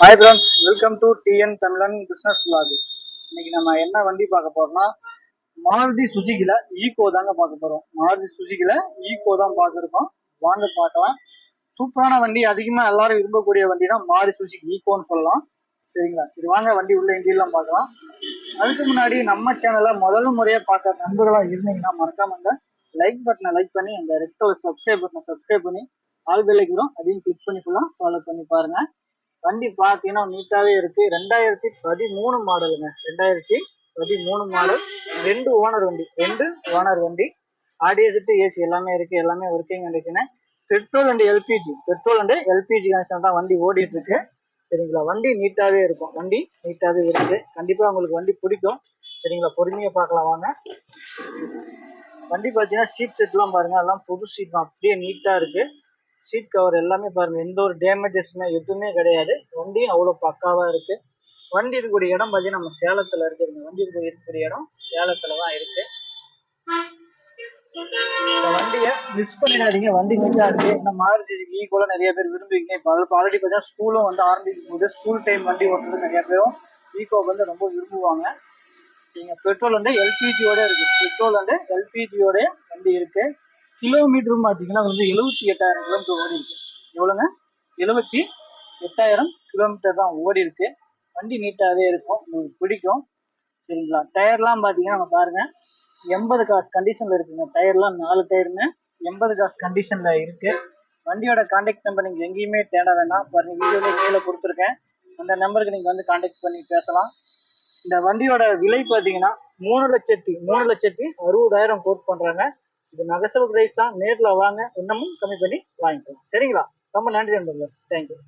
Hi friends welcome to TN Tamizhan business vlog. இன்னைக்கு நம்ம என்ன வண்டி பார்க்க போறோம்னா மாருதி சுஜிக்கில ஈகோ தாங்க பார்க்க போறோம். மாருதி சுஜிக்கில ஈகோ தான் பார்த்துருக்கோம். வாங்க பார்க்கலாம். சூப்பரான வண்டி அதிகமா எல்லாரும் விரும்பக்கூடிய வண்டினா மாருதி சுஜிக்கு ஈகோன்னு சொல்லலாம். சரிங்களா? சரி வாங்க வண்டி உள்ள இண்டியெல்லாம் பார்க்கலாம். அதுக்கு முன்னாடி நம்ம சேனலை முதல் முறையா பார்க்க நண்பர்களா இருந்தீங்கன்னா மறக்காம இந்த லைக் பட்டனை லைக் பண்ணி அந்த ரெட் கலர் சப்ஸ்கிரைப் பட்டனை சப்ஸ்கிரைப் பண்ணி ஆல் பெல்லைக்கிறோம் அதையும் கிளிக் பண்ணி ஃபுல்லாக ஃபாலோ பண்ணி பாருங்க. வண்டி பார்த்தீங்கன்னா நீட்டாவே இருக்கு. ரெண்டாயிரத்தி பதிமூணு மாடலுங்க. ரெண்டாயிரத்தி பதிமூணு மாடல். ரெண்டு ஓனர் வண்டி. ரெண்டு ஓனர் வண்டி. ஆடியோ செட்டு ஏசி எல்லாமே இருக்கு. எல்லாமே working condition petrol and LPG petrol and LPG connection தான் வண்டி ஓடிட்டு இருக்கு சரிங்களா? வண்டி நீட்டாவே இருக்கும். வண்டி நீட்டாவே இருக்கு. கண்டிப்பா உங்களுக்கு வண்டி பிடிக்கும். சரிங்களா? பொறுமையா பார்க்கலாம் வாங்க. வண்டி பார்த்தீங்கன்னா சீட் செட்லாம் பாருங்க. எல்லாம் புது சீட் தான். அப்படியே நீட்டா இருக்கு. சீட் கவர் எல்லாமே பாருங்கள் எந்த ஒரு டேமேஜஸ்மே எதுவுமே கிடையாது. வண்டியும் அவ்வளோ பக்காவாக இருக்கு. வண்டி இருக்கக்கூடிய இடம் பார்த்தீங்கன்னா நம்ம சேலத்தில் இருக்குது இந்த வண்டி இருக்கக்கூடிய இடம் சேலத்தில் தான் இருக்கு. இந்த வண்டியை மிஸ் பண்ணிடாதீங்க. வண்டி நீட்டாக இருக்குது இந்த மாருதி ஈக்குவலா நிறைய பேர் விரும்புவீங்க. இப்போ ஆல்ரெடி பார்த்தீங்கன்னா ஸ்கூலும் வந்து ஆரம்பிக்கும் போது ஸ்கூல் டைம் வண்டி ஓட்டுறது நிறைய பேரும் ஈகோ வந்து ரொம்ப விரும்புவாங்க. நீங்கள் பெட்ரோல் வந்து எல்பிஜியோட இருக்குது பெட்ரோல் வந்து எல்பிஜியோட வண்டி இருக்குது கிலோமீட்டரும் பார்த்தீங்கன்னா வந்து எழுபத்தி எட்டாயிரம் கிலோமீட்டர் ஓடி இருக்கு. எவ்வளோங்க எழுபத்தி எட்டாயிரம் கிலோமீட்டர் தான் ஓடி இருக்கு. வண்டி நீட்டாகவே இருக்கும். உங்களுக்கு பிடிக்கும். சரிங்களா? டயர்லாம் பார்த்தீங்கன்னா நம்ம பாருங்க. எண்பது காசு கண்டிஷனில் இருக்குங்க. டயர்லாம் நாலு டயருங்க. எண்பது காசு கண்டிஷனில் இருக்கு. வண்டியோட கான்டாக்ட் நம்பர் நீங்கள் எங்கேயுமே தேட வேணாம். பாருங்க வீடியோல கீழே கொடுத்துருக்கேன். அந்த நம்பருக்கு நீங்கள் வந்து கான்டாக்ட் பண்ணி பேசலாம். இந்த வண்டியோட விலை பார்த்தீங்கன்னா மூணு லட்சத்தி மூணு லட்சத்தி அறுபதாயிரம் கோட் பண்ணுறாங்க இது நகசப பிரைஸ் தான். நேரில் வாங்க. இன்னமும் கம்மி பண்ணி வாங்கிக்கலாம். சரிங்களா? ரொம்ப நன்றி நண்பர்களே. தேங்க்யூ